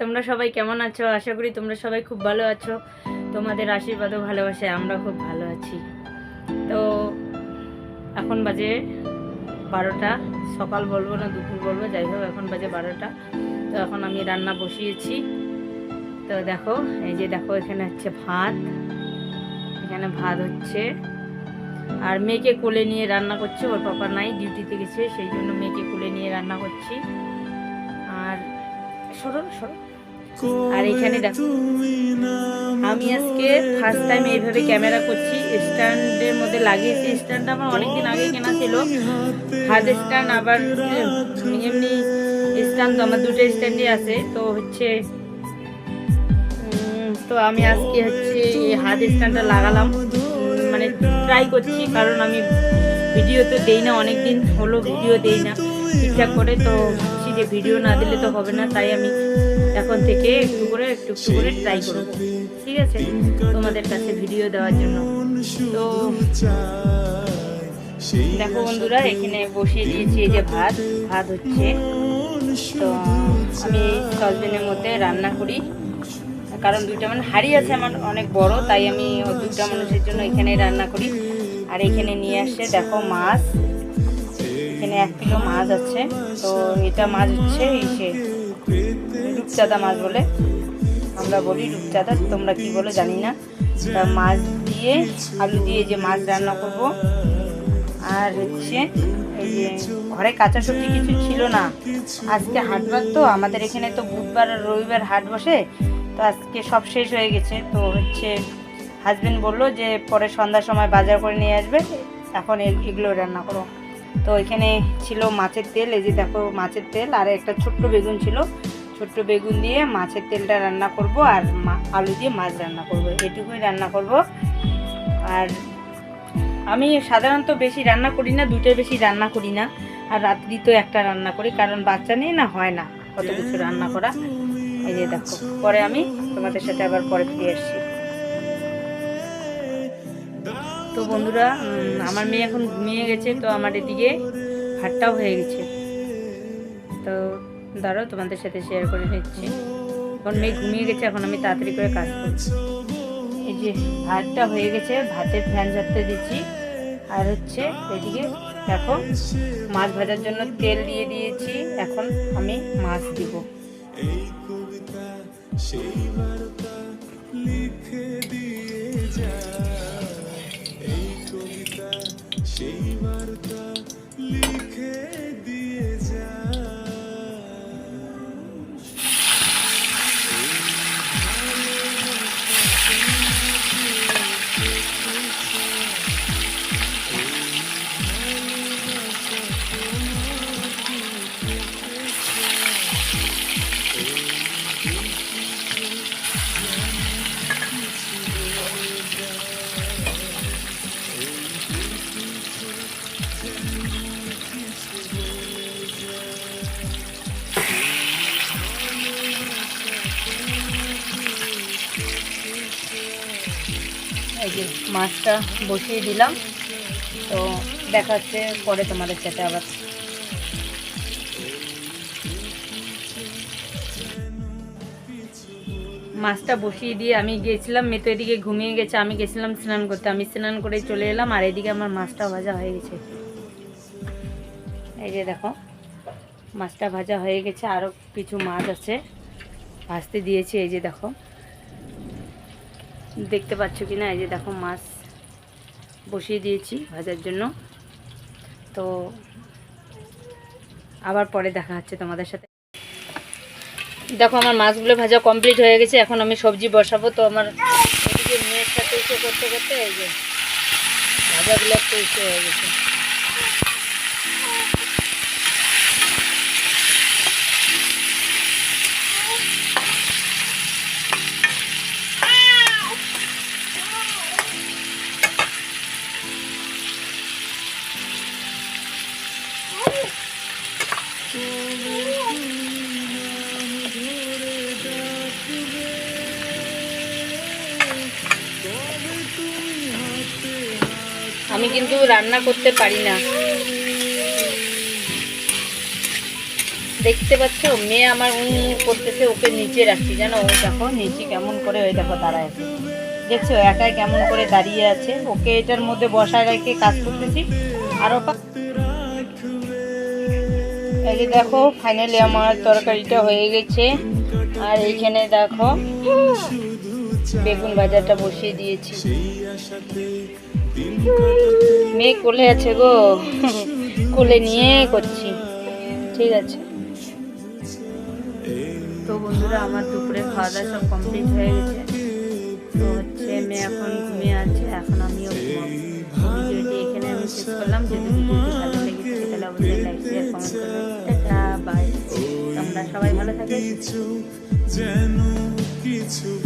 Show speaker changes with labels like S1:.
S1: তোমরা সবাই কেমন আছো? আশা করি তোমরা সবাই খুব ভালো আছো। তোমাদের আশীর্বাদ ভালোবাসায় আমরা খুব ভালো আছি। তো এখন বাজে বারোটা। সকাল বলব না, দুপুর বলব, যাই হোক, এখন বাজে বারোটা। তো এখন আমি রান্না বসিয়েছি। তো দেখো, এই যে দেখো, এখানে হচ্ছে ভাত। এখানে ভাত হচ্ছে। আর মেয়েকে কোলে নিয়ে রান্না করছে, ওর পাপা নাই, ডিউটিতে গেছে, সেই জন্য মেয়েকে কোলে নিয়ে রান্না করছি। আর সরো সরো। আর এখানে দেখো আমি আজকে ফার্স্ট টাইম এইভাবে ক্যামেরা করছি। স্ট্যান্ডের মধ্যে লাগিয়েছি। স্ট্যান্ডটা আমার অনেকদিন আগে কেনা ছিল। হাত স্ট্যান্ড আবার এমনি স্ট্যান্ড তো আমার দুটো স্ট্যান্ডই আছে। তো হচ্ছে তো আমি আজকে হচ্ছে হাত স্ট্যান্ডটা লাগালাম। মানে ট্রাই করছি কারণ আমি ভিডিও তো দেই না অনেক দিন হলো ভিডিও দেই না ঠিকঠাক করে। তো যে ভিডিও না দিলে তো হবে না, তাই আমি এখন থেকে একটু করে, একটু একটু করে ট্রাই করব। ঠিক আছে? তোমাদের কাছে ভিডিও দেওয়ার জন্য। তো দেখো বন্ধুরা, এখানে বসিয়ে দিয়েছি এই যে ভাত। ভাত হচ্ছে, তো আমি সসপ্যানের মধ্যে রান্না করি। কারণ দুইটা মানে হাড়ি আছে আমার অনেক বড়, তাই আমি দুইটা মানুষের জন্য এখানে রান্না করি। আর এখানে নিয়ে আসছে দেখো মাছ। এখানে এক কিলো মাছ আছে। তো এটা মাছ হচ্ছে ইসে রূপচাঁদা মাছ বলে। আমরা বলি রূপচাঁদা, তোমরা কি বলো জানি না। মাছ দিয়ে, আলু দিয়ে যে মাছ রান্না করব। আর হচ্ছে এই যে ঘরে কাঁচা সবজি কিছু ছিল না। আজকে হাটবার তো, আমাদের এখানে তো বুধবার আর রবিবার হাট বসে। তো আজকে সব শেষ হয়ে গেছে। তো হচ্ছে হাজবেন্ড বলল যে পরে সন্ধ্যার সময় বাজার করে নিয়ে আসবে। এখন এগুলো রান্না করো। তো এখানে ছিল মাছের তেল, এই যে দেখো মাছের তেল, আর একটা ছোট্ট বেগুন ছিল। ছোট্ট বেগুন দিয়ে মাছের তেলটা রান্না করব, আর আলু দিয়ে মাছ রান্না করব। এটুকুই রান্না করব। আর আমি সাধারণত বেশি রান্না করি না দুটোর বেশি রান্না করি না। আর রাত্রি তো একটা রান্না করি, কারণ বাচ্চা নেই না হয় না কত কিছু রান্না করা। এই যে দেখো, পরে আমি তোমাদের সাথে আবার পরে ফিরে আসছি। তো বন্ধুরা আমার মেয়ে এখন ঘুমিয়ে গেছে, তো আমার এদিকে ভাতটাও হয়ে গেছে। তো দাঁড়াও, তোমাদের সাথে শেয়ার করে নিচ্ছি। এখন মেয়ে ঘুমিয়ে গেছে, এখন আমি তাড়াতাড়ি করে কাজ করছি। এই যে ভাতটা হয়ে গেছে, ভাতের ফ্যান ঝাড়তে দিচ্ছি। আর হচ্ছে এদিকে দেখো, মাছ ভাজার জন্য তেল দিয়ে দিয়েছি, এখন আমি মাছ দিব। এই যে মাছটা বসিয়ে দিলাম। তো দেখা হচ্ছে পরে তোমাদের সাথে আবার। মাছটা বসিয়ে দিয়ে আমি গিয়েছিলাম মেয়ে তো এদিকে ঘুমিয়ে গেছে, আমি গেছিলাম স্নান করতে। আমি স্নান করে চলে এলাম, আর এদিকে আমার মাছটা ভাজা হয়ে গেছে। এই যে দেখো, মাছটা ভাজা হয়ে গেছে আরও কিছু মাছ আছে। ভাজতে দিয়েছি, এই যে দেখো। দেখতে পাচ্ছ কি না এই যে দেখো, মাছ বসিয়ে দিয়েছি ভাজার জন্য। তো আবার পরে দেখা হচ্ছে তোমাদের সাথে। দেখো, আমার মাছগুলো ভাজা কমপ্লিট হয়ে গেছে। এখন আমি সবজি বসাবো। তো আমার এদিকে মেয়ের সাথে করতে করতে এই যে ভাজাগুলো একটু হয়ে গেছে। আমি কিন্তু রান্না করতে পারি না। দেখতে পাচ্ছ, মেয়ে আমার উঁ উঁ করতেছে, ওকে নিচে রাখছি। জানো ও দেখো, নিচে কেমন করে ওই দেখো দাঁড়ায় আছে। দেখছ, একাই কেমন করে দাঁড়িয়ে আছে। ওকে এটার মধ্যে বসায় রেখে কাজ করতেছি। আরও এই যে দেখো ফাইনালি আমার তরকারিটা হয়ে গেছে। আর এইখানে দেখো, বেগুন ভাজাটা বসিয়ে দিয়েছি। মেয়ে কোলে আছে গো। কোলে নিয়ে করছি। ঠিক আছে। তো বন্ধুরা, আমার দুপুরে খাওয়া দাওয়া সব কমপ্লিট হয়ে গেছে। তো হচ্ছে মেয়ে এখন ঘুমিয়ে আছে। এখন আমিও ভিডিওটি এখানে আমি শেষ করলাম। বাই তোমরা সবাই ভালো থাকবে
S2: যেন কিছু